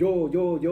โยโยโย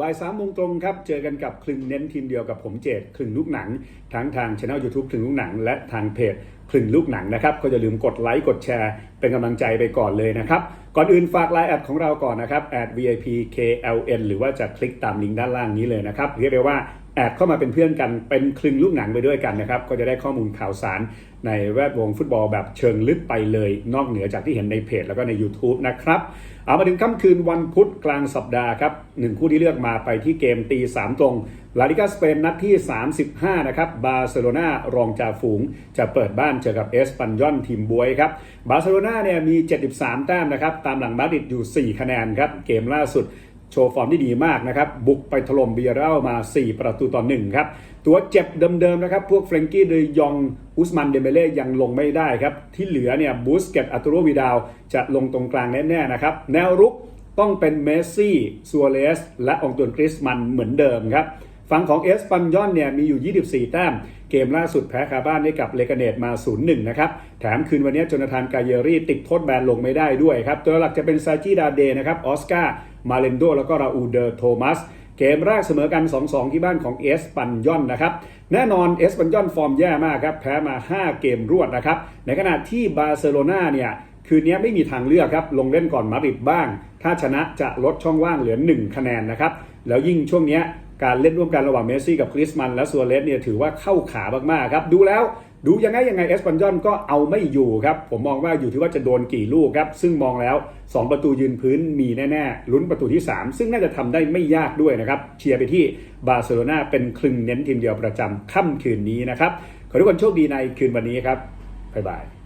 บ่ายสามโมงตรงครับ เจอกันกับคลึงเน้นทีมเดียวกับผมเจดคลึงลูกหนัง ทั้งทางช anel YouTube คลึงลูกหนัง และทางเพจคลึงลูกหนังนะครับ ก็อย่าลืมกดไลค์กดแชร์ เป็นกำลังใจไปก่อนเลยนะครับ ก่อนอื่นฝากไลน์แอดของเราก่อนนะครับแอด VIP KLN หรือว่าจะคลิกตามลิงก์ด้านล่างนี้เลยนะครับเรียกได้ว่าแอดเข้ามาเป็นเพื่อนกันเป็นคลึงลูกหนังไปด้วยกันนะครับ ก็จะได้ข้อมูลข่าวสารในแวดวงฟุตบอลแบบเชิงลึกไปเลย นอกเหนือจากที่เห็นในเพจแล้วก็ใน YouTube นะครับ เอามาถึงค่ำคืนวันพุธกลางสัปดาห์ครับหนึ่งคู่ที่เลือกมาไปที่เกมตี3ตรง ลาลิกาสเปนนัดที่ 35 นะครับ บาร์เซโลนารองจ่าฝูง จะเปิดบ้านเจอกับเอสปันยอนทีมบวยครับ บาร์เซโลนาเนี่ยมี 73 แต้มนะครับ ตามหลังมาดริดอยู่ 4 คะแนนครับ เกมล่าสุดโชว์ฟอร์มที่ดีมากนะครับ บุกไปถล่มเบียร์เรลมา 4 ประตูต่อ 1 ครับ ตัวเจ็บเดิมๆนะครับ พวกเฟรงกี้เดยองอุสมันเดเมเล่ยังลงไม่ได้ครับ ที่เหลือเนี่ยบูสเกตอัตโรวิดาวจะลงตรงกลางแน่ๆนะครับแนวรุกต้องเป็นเมสซี่ซัวเรสและองตุนกริสมันเหมือนเดิมครับ ฝั่งของเอสปันยอนเนี่ยมีอยู่ 24 แต้ม เกมล่าสุดแพ้คาบ้านให้กับเลกาเนตมา 0-1 นะครับ แถมคืนวันนี้โจนาธานกาเยรี่ติดโทษแบนลงไม่ได้ด้วยครับ ตัวหลักจะเป็นซาจิดาเดนะครับ ออสการ์ มาเลนโด แล้วก็ราอูเดอร์โทมัสเกมแรกเสมอกัน 2-2 ที่บ้านของเอสปันยอนนะครับ แน่นอนเอสปันยอนฟอร์มแย่มากครับ แพ้มา 5 เกมรวดนะครับ ในขณะที่บาร์เซโลนาเนี่ย คืนนี้ไม่มีทางเลือกครับ ลงเล่นก่อนมาดริดบ้าง ถ้าชนะจะลดช่องว่างเหลือ 1 คะแนนนะครับ แล้วยิ่งช่วงเนี้ย การเล่นร่วมกันระหว่างเมสซี่กับคริสมันและซัวเรสเนี่ยถือว่าเข้าขามากๆครับดูแล้วดูยังไงยังไงเอสปันยอนก็เอาไม่อยู่ครับ ผมมองว่าอยู่ที่ว่าจะโดนกี่ลูกครับ ซึ่งมองแล้ว 2 ประตูยืนพื้นมีแน่ๆลุ้นประตูที่ 3 ซึ่งน่าจะทำได้ไม่ยากด้วยนะครับ เชียร์ไปที่บาร์เซโลนาเป็นคลึงเน้นทีมเดียวประจำค่ำคืนนี้นะครับ ขอทุกคนโชคดีในคืนวันนี้ครับ บ๊ายบาย